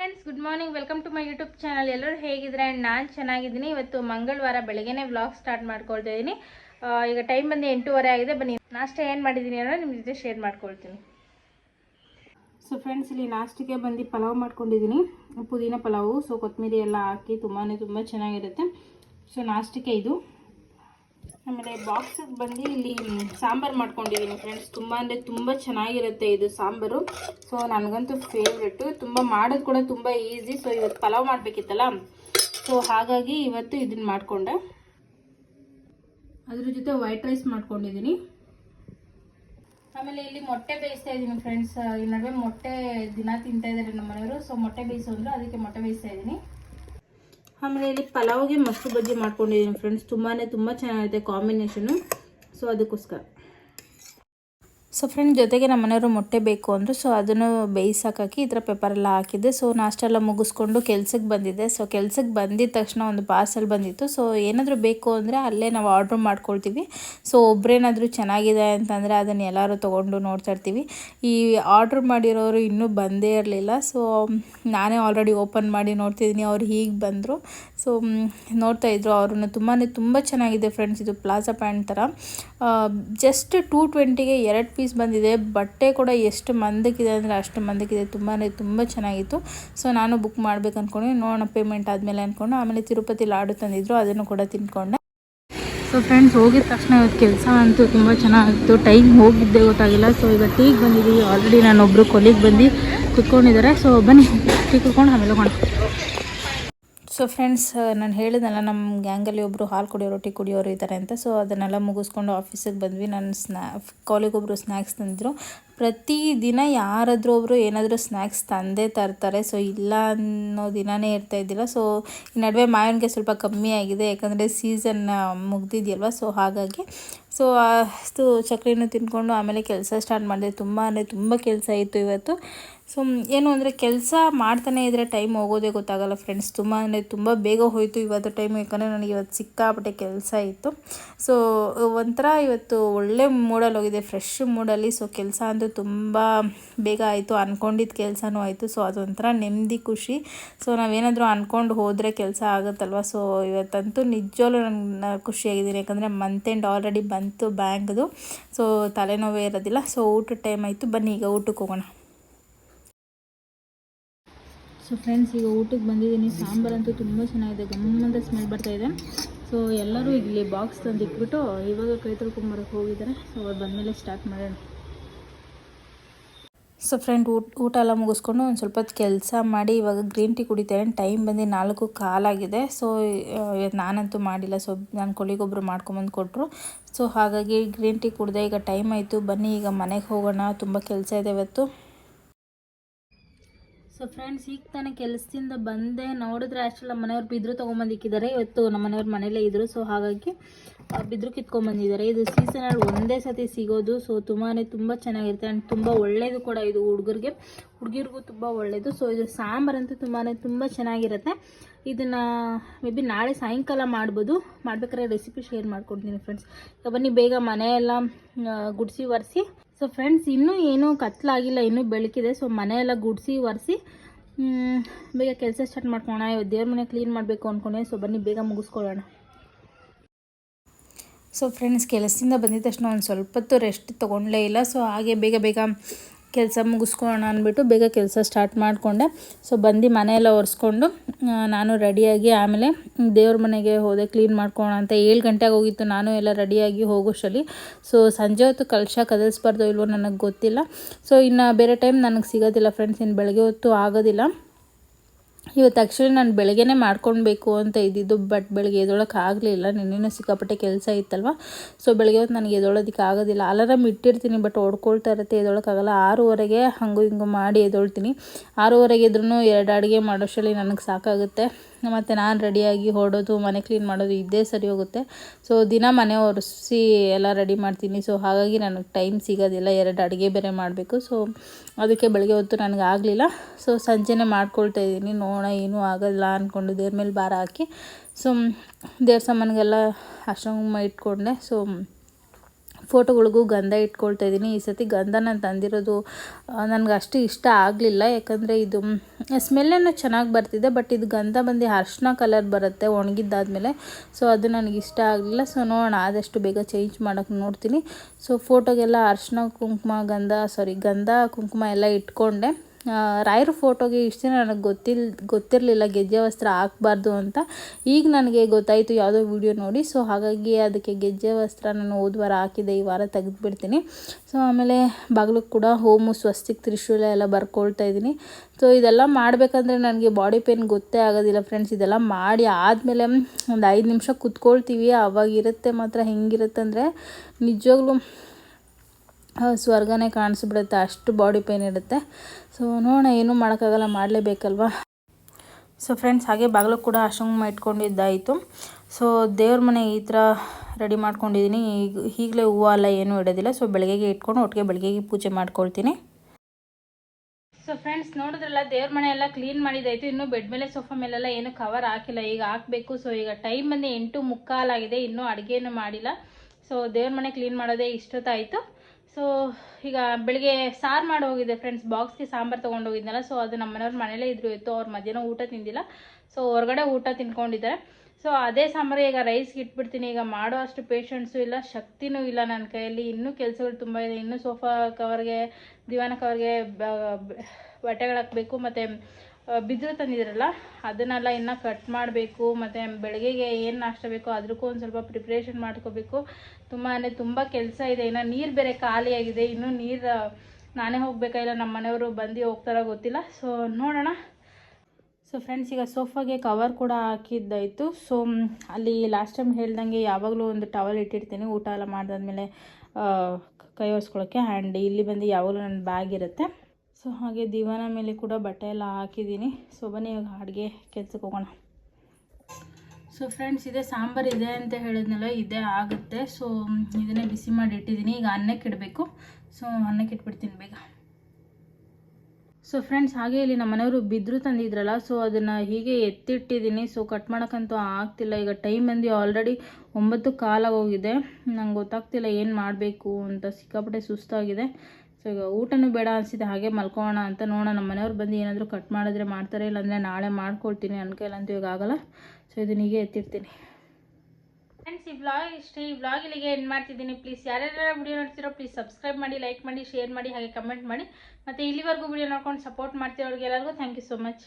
Friends good morning welcome to my YouTube channel ಎಲ್ಲರೂ ಹೇಗಿದ್ರೆ ನಾನು ಚೆನ್ನಾಗಿದ್ದೀನಿ. ಇವತ್ತು ಮಂಗಳವಾರ ಬೆಳಗ್ಗೆನೇ ವ್ಲಾಗ್ ಸ್ಟಾರ್ಟ್ ಮಾಡ್ಕೊಳ್ತಾ ಇದ್ದೀನಿ ಈಗ ಟೈಮ್ ಬಂದು ಎಂಟೂವರೆ ಆಗಿದೆ. ಬನ್ನಿ, ನಾಷ್ಟ ಏನು ಮಾಡಿದ್ದೀನಿ ಅನ್ನೋ ನಿಮ್ಮ ಜೊತೆ ಶೇರ್ ಮಾಡ್ಕೊಳ್ತೀನಿ. ಸೊ ಫ್ರೆಂಡ್ಸ್ ಇಲ್ಲಿ ನಾಷ್ಟಕ್ಕೆ ಬಂದು ಪಲಾವ್ ಮಾಡ್ಕೊಂಡಿದ್ದೀನಿ ಪುದೀನ ಪಲಾವು ಸೊ ಕೊತ್ತಂಬರಿ ಎಲ್ಲ ಹಾಕಿ ತುಂಬಾ ತುಂಬ ಚೆನ್ನಾಗಿರುತ್ತೆ. ಸೊ ನಾಷ್ಟಕ್ಕೆ ಇದು. ಆಮೇಲೆ ಬಾಕ್ಸಿಗೆ ಬಂದು ಇಲ್ಲಿ ಸಾಂಬಾರು ಮಾಡ್ಕೊಂಡಿದ್ದೀನಿ ಫ್ರೆಂಡ್ಸ್ ತುಂಬ ಅಂದರೆ ತುಂಬ ಚೆನ್ನಾಗಿರುತ್ತೆ ಇದು ಸಾಂಬಾರು. ಸೊ ನನಗಂತೂ ಫೇವ್ರೇಟು ತುಂಬ ಮಾಡೋದು ಕೂಡ ತುಂಬ ಈಸಿ ಸೊ ಇವತ್ತು ಪಲಾವ್ ಮಾಡಬೇಕಿತ್ತಲ್ಲ? ಸೊ ಹಾಗಾಗಿ ಇವತ್ತು ಇದನ್ನು ಮಾಡಿಕೊಂಡೆ. ಅದ್ರ ಜೊತೆ ವೈಟ್ ರೈಸ್ ಮಾಡ್ಕೊಂಡಿದ್ದೀನಿ ಆಮೇಲೆ ಇಲ್ಲಿ ಮೊಟ್ಟೆ ಬೇಯಿಸ್ತಾ ಇದ್ದೀನಿ ಫ್ರೆಂಡ್ಸ್ ಈ ಮೊಟ್ಟೆ ದಿನ ತಿಂತಾ ಇದ್ದಾರೆ ನಮ್ಮ ಮನೆಯವರು ಸೊ ಮೊಟ್ಟೆ ಬೇಯಿಸು ಅಂದ್ರು ಅದಕ್ಕೆ ಮೊಟ್ಟೆ ಬೇಯಿಸ್ತಾ ಇದ್ದೀನಿ ಆಮೇಲೆ ಇಲ್ಲಿ ಪಲಾವ್ಗೆ ಮೊಸರು ಬಜ್ಜಿ ಮಾಡ್ಕೊಂಡಿದ್ದೀನಿ ಫ್ರೆಂಡ್ಸ್ ತುಂಬಾ ತುಂಬ ಚೆನ್ನಾಗಿದೆ ಕಾಂಬಿನೇಷನು ಸೊ ಅದಕ್ಕೋಸ್ಕರ. ಸೊ ಫ್ರೆಂಡ್ ಜೊತೆಗೆ ನಮ್ಮ ಮನೆಯವರು ಮೊಟ್ಟೆ ಬೇಕು ಅಂದರು ಸೊ ಅದನ್ನು ಬೇಯಿಸೋಕ್ಕಾಕಿ ಈ ಥರ ಪೇಪರೆಲ್ಲ ಹಾಕಿದ್ದೆ. ಸೊ ನಾಷ್ಟ ಎಲ್ಲ ಮುಗಿಸ್ಕೊಂಡು ಕೆಲ್ಸಕ್ಕೆ ಬಂದಿದ್ದೆ. ಸೊ ಕೆಲ್ಸಕ್ಕೆ ಬಂದಿದ ತಕ್ಷಣ ಒಂದು ಪಾರ್ಸಲ್ ಬಂದಿತ್ತು. ಸೊ ಏನಾದರೂ ಬೇಕು ಅಂದರೆ ಅಲ್ಲೇ ನಾವು ಆರ್ಡ್ರ್ ಮಾಡ್ಕೊಳ್ತೀವಿ. ಸೊ ಒಬ್ರೇನಾದರೂ ಚೆನ್ನಾಗಿದೆ ಅಂತಂದರೆ ಅದನ್ನು ಎಲ್ಲರೂ ತೊಗೊಂಡು ನೋಡ್ತಾ ಇರ್ತೀವಿ. ಈ ಆರ್ಡ್ರ್ ಮಾಡಿರೋರು ಇನ್ನೂ ಬಂದೇ ಇರಲಿಲ್ಲ. ಸೊ ನಾನೇ ಆಲ್ರೆಡಿ ಓಪನ್ ಮಾಡಿ ನೋಡ್ತಿದ್ದೀನಿ ಅವ್ರು ಹೀಗೆ ಬಂದರು. ಸೊ ನೋಡ್ತಾ ಇದ್ರು. ಅವ್ರನ್ನ ತುಂಬಾ ತುಂಬ ಚೆನ್ನಾಗಿದೆ ಫ್ರೆಂಡ್ಸ್ ಇದು ಪ್ಲಾಜಾ ಪ್ಯಾಂಟ್ ಥರ. ಜಸ್ಟ್ ಟೂ ಟ್ವೆಂಟಿಗೆ ಎರಡು ಪೀಸ್ ಬಂದಿದೆ. ಬಟ್ಟೆ ಕೂಡ ಎಷ್ಟು ಮಂದಕ್ಕಿದೆ ಅಂದರೆ ಅಷ್ಟು ಮಂದಕ್ಕಿದೆ. ತುಂಬಾ ತುಂಬ ಚೆನ್ನಾಗಿತ್ತು. ಸೊ ನಾನು ಬುಕ್ ಮಾಡ್ಬೇಕು ಅಂದ್ಕೊಂಡು ನೋಡೋಣ ಪೇಮೆಂಟ್ ಆದಮೇಲೆ ಅಂದ್ಕೊಂಡು ಆಮೇಲೆ ತಿರುಪತಿ ಲಾಡು ತಂದಿದ್ರು. ಅದನ್ನು ಕೂಡ ತಿನ್ಕೊಂಡೆ. ಸೊ ಫ್ರೆಂಡ್ಸ್ ಹೋಗಿದ ತಕ್ಷಣ ಇವತ್ತು ಕೆಲಸ ಅಂತೂ ತುಂಬ ಚೆನ್ನಾಗಿತ್ತು. ಟೈಮ್ ಹೋಗಿದ್ದೆ ಗೊತ್ತಾಗಿಲ್ಲ. ಸೊ ಈಗ ಟೀಗೆ ಬಂದಿದ್ದೀವಿ ಆಲ್ರೆಡಿ ನಾನು ಒಬ್ಬರು ಕೊಲಿಗೆ ಬಂದು ಕುತ್ಕೊಂಡಿದ್ದಾರೆ. ಸೊ ಬನ್ನಿ. ಟೀ ಕುತ್ಕೊಂಡು ಆಮೇಲೆ ಹೋಗೋಣ. ಸೊ ಫ್ರೆಂಡ್ಸ್ ನಾನು ಹೇಳಿದ್ನಲ್ಲ ನಮ್ಮ ಗ್ಯಾಂಗಲ್ಲಿ ಒಬ್ಬರು ಹಾಲು ಕುಡಿಯೋರು, ಟೀ ಕುಡಿಯೋರು ಇದ್ದಾರೆ ಅಂತ. ಸೊ ಅದನ್ನೆಲ್ಲ ಮುಗಿಸ್ಕೊಂಡು ಆಫೀಸಿಗೆ ಬಂದ್ವಿ. ನಾನು ಸ್ನಾ ಕಾಲಿಗೊಬ್ಬರು ಸ್ನ್ಯಾಕ್ಸ್ ತಂದಿದ್ರು. ಪ್ರತಿದಿನ ಯಾರಾದರೂ ಒಬ್ಬರು ಏನಾದರೂ ಸ್ನ್ಯಾಕ್ಸ್ ತಂದೇ ತರ್ತಾರೆ. ಸೊ ಇಲ್ಲ ಅನ್ನೋ ದಿನವೇ ಇರ್ತಾ ಇದ್ದಿಲ್ಲ. ಸೊ ಈ ನಡುವೆ ಮಾವಿನಕಾಯಿ ಸ್ವಲ್ಪ ಕಮ್ಮಿ ಆಗಿದೆ. ಯಾಕಂದರೆ ಸೀಸನ್ ಮುಗ್ದಿದೆಯಲ್ವ? ಸೊ ಹಾಗಾಗಿ ಸೊ ಅಷ್ಟು ಚಕ್ರಿನೂ ತಿಂದ್ಕೊಂಡು ಆಮೇಲೆ ಕೆಲಸ ಸ್ಟಾರ್ಟ್ ಮಾಡಿದೆ. ತುಂಬ ಅಂದರೆ ತುಂಬ ಕೆಲಸ ಇತ್ತು ಇವತ್ತು. ಸೊ ಏನು ಅಂದರೆ ಕೆಲಸ ಮಾಡ್ತಾನೆ ಇದ್ದರೆ ಟೈಮ್ ಹೋಗೋದೇ ಗೊತ್ತಾಗಲ್ಲ ಫ್ರೆಂಡ್ಸ್ ತುಂಬ ಅಂದರೆ ತುಂಬ ಬೇಗ ಹೋಯಿತು ಇವತ್ತು ಟೈಮ್ ಯಾಕಂದರೆ ನನಗೆ ಇವತ್ತು ಸಿಕ್ಕಾಪಟ್ಟೆ ಕೆಲಸ ಇತ್ತು. ಸೊ ಒಂಥರ ಇವತ್ತು ಒಳ್ಳೆ ಮೂಡಲ್ಲಿ ಹೋಗಿದೆ. ಫ್ರೆಶ್ ಮೂಡಲ್ಲಿ ಸೊ ಕೆಲಸ ಅಂತೂ ತುಂಬ ಬೇಗ ಆಯಿತು. ಅಂದ್ಕೊಂಡಿದ್ದ ಕೆಲಸನೂ ಆಯಿತು. ಸೊ ಅದೊಂಥರ ನೆಮ್ಮದಿ, ಖುಷಿ. ಸೊ ನಾವೇನಾದರೂ ಅಂದ್ಕೊಂಡು ಹೋದರೆ ಕೆಲಸ ಆಗುತ್ತಲ್ವ? ಸೊ ಇವತ್ತಂತೂ ನಿಜವಾಗ್ಲೂ ನನ್ನ ಖುಷಿಯಾಗಿದ್ದೀನಿ. ಯಾಕಂದರೆ ಮಂತ್ ಎಂಡ್ ಆಲ್ರೆಡಿ ಬಂತು ಬ್ಯಾಂಕ್ದು. ಸೊ ತಲೆನೋವೇ ಇರೋದಿಲ್ಲ. ಸೊ ಊಟದ ಟೈಮ್ ಆಯಿತು. ಬನ್ನಿ, ಈಗ ಊಟಕ್ಕೆ ಹೋಗೋಣ. ಸೊ ಫ್ರೆಂಡ್ಸ್ ಈಗ ಊಟಕ್ಕೆ ಬಂದಿದ್ದೀನಿ. ಸಾಂಬಾರಂತೂ ತುಂಬ ಚೆನ್ನಾಗಿದೆ. ಗಮ್ಮಂತ ಸ್ಮೆಲ್ ಬರ್ತಾ ಇದೆ. ಸೊ ಎಲ್ಲರೂ ಇಲ್ಲಿ ಬಾಕ್ಸ್ ತಂದು ಇಟ್ಬಿಟ್ಟು ಇವಾಗ ಕೈ ತೊಳ್ಕೊಂಬರಕ್ಕೆ ಹೋಗಿದ್ದಾರೆ. ಸೊ ಅವ್ರು ಬಂದಮೇಲೆ ಸ್ಟಾರ್ಟ್ ಮಾಡೋಣ. ಸೊ ಫ್ರೆಂಡ್ ಊಟ ಊಟ ಎಲ್ಲ ಮುಗಿಸ್ಕೊಂಡು ಒಂದು ಸ್ವಲ್ಪ ಕೆಲಸ ಮಾಡಿ ಇವಾಗ ಗ್ರೀನ್ ಟೀ ಕುಡಿತೇನೆ. ಟೈಮ್ ಬಂದು ನಾಲ್ಕು ಕಾಲಾಗಿದೆ ಸೊ ನಾನಂತೂ ಮಾಡಿಲ್ಲ. ಸೊ ನಾನು ಕೊಳಿಗೊಬ್ಬರು ಮಾಡ್ಕೊಂಬಂದು ಕೊಟ್ಟರು ಸೊ ಹಾಗಾಗಿ ಗ್ರೀನ್ ಟೀ ಕುಡಿದೆ ಈಗ ಟೈಮ್ ಆಯಿತು. ಬನ್ನಿ, ಈಗ ಮನೆಗೆ ಹೋಗೋಣ. ತುಂಬ ಕೆಲಸ ಇದೆ ಇವತ್ತು. ಸೊ ಫ್ರೆಂಡ್ಸ್ ಈಗ ತಾನೇ ಕೆಲಸದಿಂದ ಬಂದೆ. ನೋಡಿದ್ರೆ ನಮ್ಮ ಮನೆಯವ್ರು ಬಿದ್ರು ತೊಗೊಂಬಂದಿಕ್ಕಿದ್ದಾರೆ. ಇವತ್ತು ನಮ್ಮ ಮನೆಯವ್ರ ಮನೇಲೇ ಇದ್ದರು ಸೊ ಹಾಗಾಗಿ ಬಿದ್ರು ಕಿತ್ಕೊಂಡ್ಬಂದಿದ್ದಾರೆ ಇದು ಸೀಸನಲ್ಲಿ ಒಂದೇ ಸತಿ ಸಿಗೋದು. ಸೊ ತುಂಬಾ ತುಂಬ ಚೆನ್ನಾಗಿರುತ್ತೆ. ಆ್ಯಂಡ್ ತುಂಬ ಒಳ್ಳೆಯದು ಕೂಡ ಇದು ಹುಡುಗರಿಗೆ. ಹುಡುಗಿರಿಗೂ ತುಂಬ ಒಳ್ಳೆಯದು ಸೊ ಇದು ಸಾಂಬಾರಂತೂ ತುಂಬಾ ತುಂಬ ಚೆನ್ನಾಗಿರುತ್ತೆ. ಇದನ್ನು ಮೇ ಬಿ ನಾಳೆ ಸಾಯಂಕಾಲ ಮಾಡ್ಬೋದು. ಮಾಡ್ಬೇಕಾದ್ರೆ ರೆಸಿಪಿ ಶೇರ್ ಮಾಡ್ಕೊಡ್ತೀನಿ ಫ್ರೆಂಡ್ಸ್ ಬನ್ನಿ, ಬೇಗ ಮನೆಯೆಲ್ಲ ಗುಡಿಸಿ, ಒರೆಸಿ. ಸೊ ಫ್ರೆಂಡ್ಸ್ ಇನ್ನೂ ಏನೂ ಕತ್ಲಾಗಿಲ್ಲ, ಇನ್ನೂ ಬೆಳಕಿದೆ. ಸೊ ಮನೆಯೆಲ್ಲ ಗುಡಿಸಿ, ಒರೆಸಿ ಬೇಗ ಕೆಲಸ ಸ್ಟಾರ್ಟ್ ಮಾಡ್ಕೊಳ್ಳೋಣ ದೇವ್ರ ಮನೆ ಕ್ಲೀನ್ ಮಾಡಬೇಕು ಅಂದ್ಕೊಂಡೆ ಸೊ ಬನ್ನಿ, ಬೇಗ ಮುಗಿಸ್ಕೊಳ್ಳೋಣ. ಸೊ ಫ್ರೆಂಡ್ಸ್ ಕೆಲಸದಿಂದ ಬಂದಿದ ತಕ್ಷಣ ಒಂದು ಸ್ವಲ್ಪ ಹೊತ್ತು ರೆಸ್ಟ್ ತೊಗೊಳ್ಲೇ ಇಲ್ಲ. ಸೊ ಹಾಗೆ ಬೇಗ ಬೇಗ ಕೆಲಸ ಮುಗಿಸ್ಕೊಳ್ಳೋಣ ಅಂದ್ಬಿಟ್ಟು ಬೇಗ ಕೆಲಸ ಸ್ಟಾರ್ಟ್ ಮಾಡಿಕೊಂಡೆ. ಸೊ ಬಂದು ಮನೆಯೆಲ್ಲ ಒರೆಸ್ಕೊಂಡು ನಾನು ರೆಡಿಯಾಗಿ ಆಮೇಲೆ ದೇವ್ರ ಮನೆಗೆ ಹೋದೆ ಕ್ಲೀನ್ ಮಾಡ್ಕೋಣ ಅಂತ. ಏಳು ಗಂಟೆಗೆ ಹೋಗಿತ್ತು, ನಾನು ಎಲ್ಲ ರೆಡಿಯಾಗಿ ಹೋಗೋಷ್ಟರಲ್ಲಿ ಸೊ ಸಂಜೆ ಹೊತ್ತು ಕಲಶ ಕದಲ್ಸ್ಬಾರ್ದು ಇಲ್ವೋ ನನಗೆ ಗೊತ್ತಿಲ್ಲ. ಸೊ ಇನ್ನು ಬೇರೆ ಟೈಮ್ ನನಗೆ ಸಿಗೋದಿಲ್ಲ ಫ್ರೆಂಡ್ಸ್ ಇನ್ನು ಬೆಳಗ್ಗೆ ಹೊತ್ತು ಆಗೋದಿಲ್ಲ. ಇವತ್ತು ಆ್ಯಕ್ಚುಲಿ ನಾನು ಬೆಳಗ್ಗೆನೇ ಮಾಡ್ಕೊಳ್ಬೇಕು ಅಂತ ಇದ್ದಿದ್ದು ಬಟ್ ಬೆಳಗ್ಗೆ ಎದೊಳಕ್ಕೆ ಆಗಲಿಲ್ಲ. ನಿನ್ನೆನೂ ಸಿಕ್ಕಾಪಟ್ಟೆ ಕೆಲಸ ಇತ್ತಲ್ವ? ಸೊ ಬೆಳಗ್ಗೆ ಹೊತ್ತು ನನಗೆ ಎದೊಳೋದಕ್ಕೆ ಆಗೋದಿಲ್ಲ. ಅಲಾರಾಮ್ ಇಟ್ಟಿರ್ತೀನಿ ಬಟ್ ಓಡ್ಕೊಳ್ತಾ ಇರುತ್ತೆ. ಎದೊಳಕ್ಕಾಗಲ್ಲ ಆರೂವರೆಗೆ ಹಂಗು ಹಿಂಗೂ ಮಾಡಿ ಎದೊಳ್ತೀನಿ ಆರೂವರೆಗೆ ಇದ್ರೂ ಎರಡು ಅಡುಗೆ ಮಾಡೋಷ್ಟರಲ್ಲಿ ನನಗೆ ಸಾಕಾಗುತ್ತೆ. ಮತ್ತು ನಾನು ರೆಡಿಯಾಗಿ ಹೊಡೋದು, ಮನೆ ಕ್ಲೀನ್ ಮಾಡೋದು ಇದ್ದೇ ಸರಿ ಹೋಗುತ್ತೆ. ಸೊ ದಿನ ಮನೆ ಒರೆಸಿ ಎಲ್ಲ ರೆಡಿ ಮಾಡ್ತೀನಿ. ಸೊ ಹಾಗಾಗಿ ನನಗೆ ಟೈಮ್ ಸಿಗೋದಿಲ್ಲ. ಎರಡು ಅಡುಗೆ ಬೇರೆ ಮಾಡಬೇಕು. ಸೊ ಅದಕ್ಕೆ ಬೆಳಗ್ಗೆ ಹೊತ್ತು ನನಗೆ ಆಗಲಿಲ್ಲ. ಸೊ ಸಂಜೆನೇ ಮಾಡ್ಕೊಳ್ತಾ ಇದ್ದೀನಿ. ನೋಡೋಣ ಏನೂ ಆಗೋಲ್ಲ ಅಂದ್ಕೊಂಡು ದೇವ್ರ ಮೇಲೆ ಭಾರ ಹಾಕಿ. ಸೊ ದೇವ್ರ ಸಾಮಾನಿಗೆಲ್ಲ ಅಷ್ಟಂಗ ಇಟ್ಕೊಂಡೆ. ಸೊ ಫೋಟೋಗಳಿಗೂ ಗಂಧ ಇಟ್ಕೊಳ್ತಾ ಇದ್ದೀನಿ. ಈ ಸತಿ ಗಂಧ ನಾನು ತಂದಿರೋದು ನನಗೆ ಅಷ್ಟು ಇಷ್ಟ ಆಗಲಿಲ್ಲ. ಯಾಕಂದರೆ ಇದು ಸ್ಮೆಲ್ಲೇನೋ ಚೆನ್ನಾಗಿ ಬರ್ತಿದೆ ಬಟ್ ಇದು ಗಂಧ ಬಂದು ಅರ್ಶಿನ ಕಲರ್ ಬರುತ್ತೆ, ಒಣಗಿದ್ದಾದಮೇಲೆ. ಸೊ ಅದು ನನಗೆ ಇಷ್ಟ ಆಗಲಿಲ್ಲ. ಸೊ ನೋಡೋಣ, ಆದಷ್ಟು ಬೇಗ ಚೇಂಜ್ ಮಾಡೋಕ್ಕೆ ನೋಡ್ತೀನಿ. ಸೊ ಫೋಟೋಗೆಲ್ಲ ಅರ್ಶಿನ, ಕುಂಕುಮ, ಗಂಧ ಸಾರಿ ಗಂಧ, ಕುಂಕುಮ ಎಲ್ಲ ಇಟ್ಕೊಂಡೆ. ರಾಯರ ಫೋಟೋಗೆ ಇಷ್ಟು ದಿನ ನನಗೆ ಗೊತ್ತಿಲ್, ಗೊತ್ತಿರಲಿಲ್ಲ, ಗೆಜ್ಜೆ ವಸ್ತ್ರ ಹಾಕ್ಬಾರ್ದು ಅಂತ. ಈಗ ನನಗೆ ಗೊತ್ತಾಯಿತು ಯಾವುದೋ ವಿಡಿಯೋ ನೋಡಿ ಸೊ ಹಾಗಾಗಿ ಅದಕ್ಕೆ ಗೆಜ್ಜೆ ವಸ್ತ್ರ ನಾನು ಹೋದ ವಾರ ಹಾಕಿದೆ, ಈ ವಾರ ತೆಗೆದುಬಿಡ್ತೀನಿ. ಸೊ ಆಮೇಲೆ ಬಾಗಿಲು ಕೂಡ ಹೋಮು ಸ್ವಸ್ತಿಕ್ ತ್ರಿಶೂಲ ಎಲ್ಲ ಬರ್ಕೊಳ್ತಾ ಇದ್ದೀನಿ. ಸೊ ಇದೆಲ್ಲ ಮಾಡಬೇಕಂದ್ರೆ ನನಗೆ ಬಾಡಿ ಪೇನ್ ಗೊತ್ತೇ ಆಗೋದಿಲ್ಲ ಫ್ರೆಂಡ್ಸ್ ಇದೆಲ್ಲ ಮಾಡಿ ಆದಮೇಲೆ ಒಂದು ಐದು ನಿಮಿಷ ಕುತ್ಕೊಳ್ತೀವಿ. ಆವಾಗಿರುತ್ತೆ ಮಾತ್ರ ಹೆಂಗಿರುತ್ತೆ ಅಂದರೆ ನಿಜವಾಗ್ಲೂ ಸ್ವರ್ಗನೇ ಕಾಣಿಸ್ಬಿಡುತ್ತೆ, ಅಷ್ಟು ಬಾಡಿ ಪೇನ್ ಇರುತ್ತೆ. ಸೊ ನೋಡೋಣ, ಏನೂ ಮಾಡೋಕ್ಕಾಗಲ್ಲ, ಮಾಡಲೇಬೇಕಲ್ವಾ? ಸೊ ಫ್ರೆಂಡ್ಸ್ ಹಾಗೆ ಬಾಗಿಲು ಕೂಡ ಅಷ್ಟೊಂದು ಇಟ್ಕೊಂಡಿದ್ದಾಯಿತು. ಸೊ ದೇವ್ರ ಮನೆ ಈ ಥರ ರೆಡಿ ಮಾಡ್ಕೊಂಡಿದ್ದೀನಿ. ಈಗ, ಈಗಲೇ ಹೂವು ಅಲ್ಲ ಏನೂ ಇಡೋದಿಲ್ಲ. ಸೊ ಬೆಳಗ್ಗೆಗೆ ಇಟ್ಕೊಂಡು ಒಟ್ಟಿಗೆ ಬೆಳಗ್ಗೆಗೆ ಪೂಜೆ ಮಾಡ್ಕೊಳ್ತೀನಿ. ಸೊ ಫ್ರೆಂಡ್ಸ್ ನೋಡಿದ್ರಲ್ಲ, ದೇವ್ರ ಮನೆ ಎಲ್ಲ ಕ್ಲೀನ್ ಮಾಡಿದ್ದಾಯಿತು. ಇನ್ನು ಬೆಡ್ ಮೇಲೆ ಸೋಫಾ ಮೇಲೆಲ್ಲ ಏನು ಕವರ್ ಹಾಕಿಲ್ಲ. ಈಗ ಹಾಕಬೇಕು. ಸೊ ಈಗ ಟೈಮ್ ಬಂದು ಎಂಟು ಮುಕ್ಕಾಲಾಗಿದೆ. ಇನ್ನೂ ಅಡುಗೆನೂ ಮಾಡಿಲ್ಲ. ಸೊ ದೇವ್ರ ಮನೆ ಕ್ಲೀನ್ ಮಾಡೋದೇ ಇಷ್ಟೊತ್ತಾಯಿತು. ಸೊ ಈಗ ಬೆಳಿಗ್ಗೆ ಸಾರು ಮಾಡಿ ಹೋಗಿದ್ದೆ ಫ್ರೆಂಡ್ಸ್ ಬಾಕ್ಸ್ಗೆ ಸಾಂಬಾರು ತೊಗೊಂಡು ಹೋಗಿದ್ನಲ್ಲ ಸೊ ಅದು ನಮ್ಮ ಮನೆಯವ್ರ ಮನೇಲೇ ಇದ್ರು ಇತ್ತು. ಅವ್ರು ಮಧ್ಯಾಹ್ನ ಊಟ ತಿಂದಿಲ್ಲ. ಸೊ ಹೊರಗಡೆ ಊಟ ತಿನ್ಕೊಂಡಿದ್ದಾರೆ ಸೊ ಅದೇ ಸಾಂಬಾರು ಈಗ ರೈಸ್ಗೆ ಇಟ್ಬಿಡ್ತೀನಿ. ಈಗ ಮಾಡೋ ಅಷ್ಟು ಪೇಷನ್ಸು ಇಲ್ಲ, ಶಕ್ತಿನೂ ಇಲ್ಲ ನನ್ನ ಕೈಯಲ್ಲಿ. ಇನ್ನೂ ಕೆಲಸಗಳು ತುಂಬ ಇದೆ. ಇನ್ನೂ ಸೋಫಾ ಕವರ್ಗೆ ದಿವಾನ ಕವರ್ಗೆ ಬಟ್ಟೆಗಳು ಹಾಕಬೇಕು, ಮತ್ತು ಬಿದಿರು ತಂದಿದ್ರಲ್ಲ, ಅದನ್ನೆಲ್ಲ ಇನ್ನು ಕಟ್ ಮಾಡಬೇಕು, ಮತ್ತು ಬೆಳಗ್ಗೆಗೆ ಏನು ನಾಷ್ಟ ಬೇಕೋ ಅದಕ್ಕೂ ಒಂದು ಸ್ವಲ್ಪ ಪ್ರಿಪ್ರೇಷನ್ ಮಾಡ್ಕೋಬೇಕು. ತುಂಬಾ ತುಂಬ ಕೆಲಸ ಇದೆ, ಇನ್ನು ನೀರು ಬೇರೆ ಖಾಲಿಯಾಗಿದೆ ಇನ್ನೂ ನೀರು ನಾನೇ ಹೋಗಬೇಕಾ ನಮ್ಮ ಮನೆಯವರು ಬಂದು ಹೋಗ್ತಾರೋ ಗೊತ್ತಿಲ್ಲ. ಸೊ ನೋಡೋಣ. ಸೊ ಫ್ರೆಂಡ್ಸ್ ಈಗ ಸೋಫಾಗೆ ಕವರ್ ಕೂಡ ಹಾಕಿದ್ದಾಯಿತು. ಸೊ ಅಲ್ಲಿ ಲಾಸ್ಟ್ ಟೈಮ್ ಹೇಳ್ದಂಗೆ ಯಾವಾಗಲೂ ಒಂದು ಟವಲ್ ಇಟ್ಟಿರ್ತೀನಿ, ಊಟ ಎಲ್ಲ ಮಾಡಿದಾದ್ಮೇಲೆ ಕೈ ಒರೆಸ್ಕೊಳ್ಳೋಕ್ಕೆ ಆ್ಯಂಡ್ ಇಲ್ಲಿ ಬಂದು ಯಾವಾಗಲೂ ನನ್ನ ಬ್ಯಾಗ್ ಇರುತ್ತೆ. ಸೊ ಹಾಗೆ ದಿವಾನ ಮೇಲೆ ಕೂಡ ಬಟ್ಟೆ ಎಲ್ಲ ಹಾಕಿದ್ದೀನಿ. ಸೊ ಬನ್ನಿ ಇವಾಗ ಅಡುಗೆ ಕೆಲ್ಸಕ್ಕೆ ಹೋಗೋಣ. ಸೊ ಫ್ರೆಂಡ್ಸ್ ಇದೆ ಸಾಂಬಾರು ಇದೆ ಅಂತ ಹೇಳಿದ್ನಲ್ಲ, ಇದೇ ಆಗುತ್ತೆ. ಸೊ ಇದನ್ನೇ ಬಿಸಿ ಮಾಡಿ ಇಟ್ಟಿದ್ದೀನಿ. ಈಗ ಅನ್ನಕ್ಕೆ ಇಡಬೇಕು. ಸೊ ಅನ್ನಕ್ಕೆ ಇಟ್ಬಿಡ್ತೀನಿ ಬೇಗ. ಸೊ ಫ್ರೆಂಡ್ಸ್ ಹಾಗೆ ಇಲ್ಲಿ ನಮ್ಮ ಮನೆಯವರು ಬಿದ್ರು ತಂದಿದ್ರಲ್ಲ ಸೊ ಅದನ್ನು ಹೀಗೆ ಎತ್ತಿಟ್ಟಿದ್ದೀನಿ. ಸೊ ಕಟ್ ಮಾಡೋಕ್ಕಂತೂ ಆಗ್ತಿಲ್ಲ. ಈಗ ಟೈಮ್ ಬಂದು ಆಲ್ರೆಡಿ ಒಂಬತ್ತು ಕಾಲಾಗಿ ಹೋಗಿದೆ ನಂಗೆ ಗೊತ್ತಾಗ್ತಿಲ್ಲ ಏನು ಮಾಡಬೇಕು ಅಂತ. ಸಿಕ್ಕಾಪಟ್ಟೆ ಸುಸ್ತಾಗಿದೆ. ಸೊ ಈಗ ಊಟನೂ ಬೇಡ ಅನಿಸಿದೆ, ಹಾಗೆ ಮಲ್ಕೋಣ ಅಂತ ನೋಡೋಣ. ನಮ್ಮ ಮನೆಯವ್ರು ಬಂದು ಏನಾದರೂ ಕಟ್ ಮಾಡಿದ್ರೆ ಮಾಡ್ತಾರೆ, ಇಲ್ಲಾಂದರೆ ನಾಳೆ ಮಾಡ್ಕೊಳ್ತೀನಿ ನನ್ನ ಕೈಲಂತೂ ಇವಾಗ ಆಗಲ್ಲ. ಸೊ ಇದನ್ನ ಹೀಗೆ ಎತ್ತಿರ್ತೀನಿ ಫ್ರೆಂಡ್ಸ್ ಈ ಬ್ಲಾಗ್ ಇಷ್ಟೇ, ಈ ಬ್ಲಾಗ್ ಇಲ್ಲಿಗೆ ಎಂಡ್ ಮಾಡ್ತಿದ್ದೀನಿ. ಪ್ಲೀಸ್ ಯಾರ್ಯಾರು ವಿಡಿಯೋ ನೋಡ್ತಿರೋ ಪ್ಲೀಸ್ ಸಬ್ಸ್ಕ್ರೈಬ್ ಮಾಡಿ ಲೈಕ್ ಮಾಡಿ ಶೇರ್ ಮಾಡಿ, ಹಾಗೆ ಕಮೆಂಟ್ ಮಾಡಿ. ಮತ್ತು ಇಲ್ಲಿವರೆಗೂ ವಿಡಿಯೋ ನೋಡ್ಕೊಂಡು ಸಪೋರ್ಟ್ ಮಾಡ್ತಿರೋರಿಗೆ ಎಲ್ಲರಿಗೂ ಥ್ಯಾಂಕ್ ಯು ಸೊ ಮಚ್